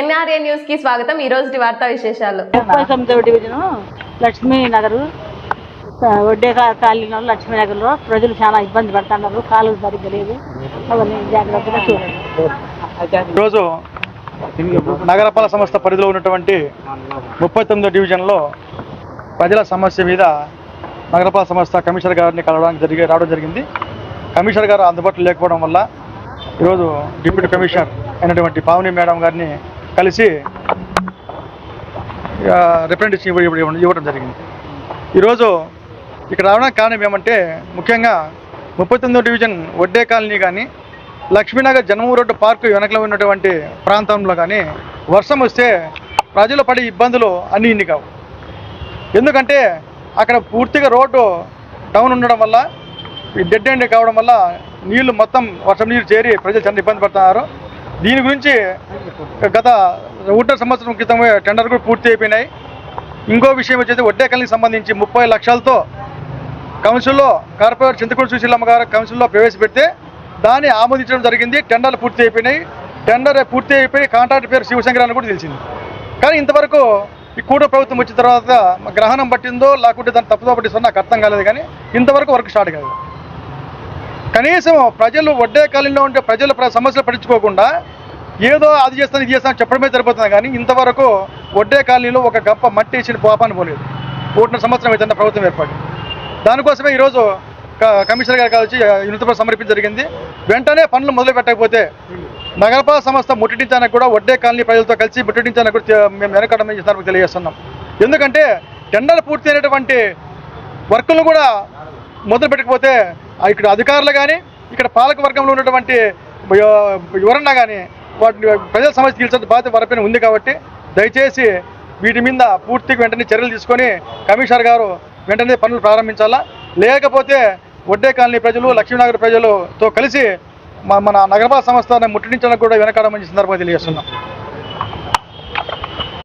NRA న్యూస్కి స్వాగతం. ఈ రోజు వార్తా విశేషాలు. ముప్పై తొమ్మిదవ డివిజను లక్ష్మీ నగరు వడ్డే కాలనీలో లక్ష్మీ నగర్లో ప్రజలు చాలా ఇబ్బంది పడుతున్నారు. కాలువ సరిగ్గా లేదు. అవన్నీ జాగ్రత్తగా చూడండి. ఈరోజు నగరపాలక సంస్థ పరిధిలో ఉన్నటువంటి ముప్పై తొమ్మిదో డివిజన్లో ప్రజల సమస్య మీద నగరపాలక సంస్థ కమిషనర్ గారిని కలవడానికి జరిగి రావడం జరిగింది. కమిషనర్ గారు అందుబాటులో లేకపోవడం వల్ల ఈరోజు డిప్యూటీ కమిషనర్ అయినటువంటి పావని మేడం గారిని కలిసి రిప్రజెంటేషన్ ఇవ్వ ఇవ్వడం జరిగింది. ఈరోజు ఇక్కడ రావడానికి కారణం ఏమంటే ముఖ్యంగా ముప్పై తొమ్మిదో డివిజన్ వడ్డే కాలనీ కానీ లక్ష్మీనగర్ జన్మూరు రోడ్డు పార్కు వెనకలో ఉన్నటువంటి ప్రాంతంలో కానీ వర్షం వస్తే ప్రజలు పడే ఇబ్బందులు అన్నీ ఇన్ని కావు. ఎందుకంటే అక్కడ పూర్తిగా రోడ్డు డౌన్ ఉండడం వల్ల ఈ డెడ్ ఎండ్ కావడం వల్ల నీళ్ళు మొత్తం వర్షం నీరు చేరి ప్రజలు చాలా ఇబ్బంది పడుతున్నారు. దీని గురించి గత ఒకటో సంవత్సరం క్రితమే టెండర్ కూడా పూర్తి అయిపోయినాయి. ఇంకో విషయం వచ్చేసి వడ్డే సంబంధించి ముప్పై లక్షలతో కౌన్సిల్లో కార్పొరేట్ చింతకూరు సుశీలమ్మ గారు కౌన్సిల్లో ప్రవేశపెడితే దాన్ని ఆమోదించడం జరిగింది. టెండర్లు పూర్తి అయిపోయినాయి. టెండర్ పూర్తి అయిపోయి కాంట్రాక్ట్ పేరు శివశంకర్ అని కూడా తెలిసింది. కానీ ఇంతవరకు ఈ కూడ ప్రభుత్వం వచ్చిన తర్వాత గ్రహణం పట్టిందో లేకుంటే దాన్ని తప్పుదో పట్టిస్తుందో నాకు అర్థం కాలేదు కానీ ఇంతవరకు వర్క్ స్టార్ట్ కాదు కనీసం ప్రజలు వడ్డే కాలంలో ఉంటే ప్రజలు ప్ర- సమస్యలు పట్టించుకోకుండా ఏదో అది చేస్తాను ఇది చేస్తాను చెప్పడమే సరిపోతుంది. కానీ ఇంతవరకు వడ్డే కాలనీలో ఒక గంప మట్టి ఇచ్చిన పాపాన్ని పోలేదు. ఒకటిన్నర సంవత్సరం అవుతుంది ప్రభుత్వం ఏర్పాటు దానికోసమే ఈరోజు క- కమిషనర్ గారు కలిసి వినతిపత్రం సమర్పించడం జరిగింది. వెంటనే పనులు మొదలు పెట్టకపోతే నగరపాలక సంస్థ ముట్టడించడానికి కూడా వడ్డే కాలనీ ప్రజలతో కలిసి ముట్టడించడానికి కూడా మేము వెనకడం చేస్తానికి తెలియజేస్తున్నాం. ఎందుకంటే టెండర్ పూర్తి అయినటువంటి వర్కులు కూడా మొదలు పెట్టకపోతే ఇక్కడ అధికారులు కానీ ఇక్కడ పాలక వర్గంలో ఉన్నటువంటి ఎవ- ఎవరన్నా కానీ వాటిని ప్రజల సమస్య తీర్చే బాధ్యత వరపైన ఉంది కాబట్టి దయచేసి వీటి మీద పూర్తిగా వెంటనే చర్యలు తీసుకొని కమిషనర్ గారు వెంటనే పనులు ప్రారంభించాలా? లేకపోతే వడ్డే కాలనీ ప్రజలు లక్ష్మీనగర్ ప్రజలతో కలిసి మన నగరపాలక సంస్థను ముట్టడించడానికి కూడా వెనకాడమని సందర్భంగా తెలియజేస్తున్నాం.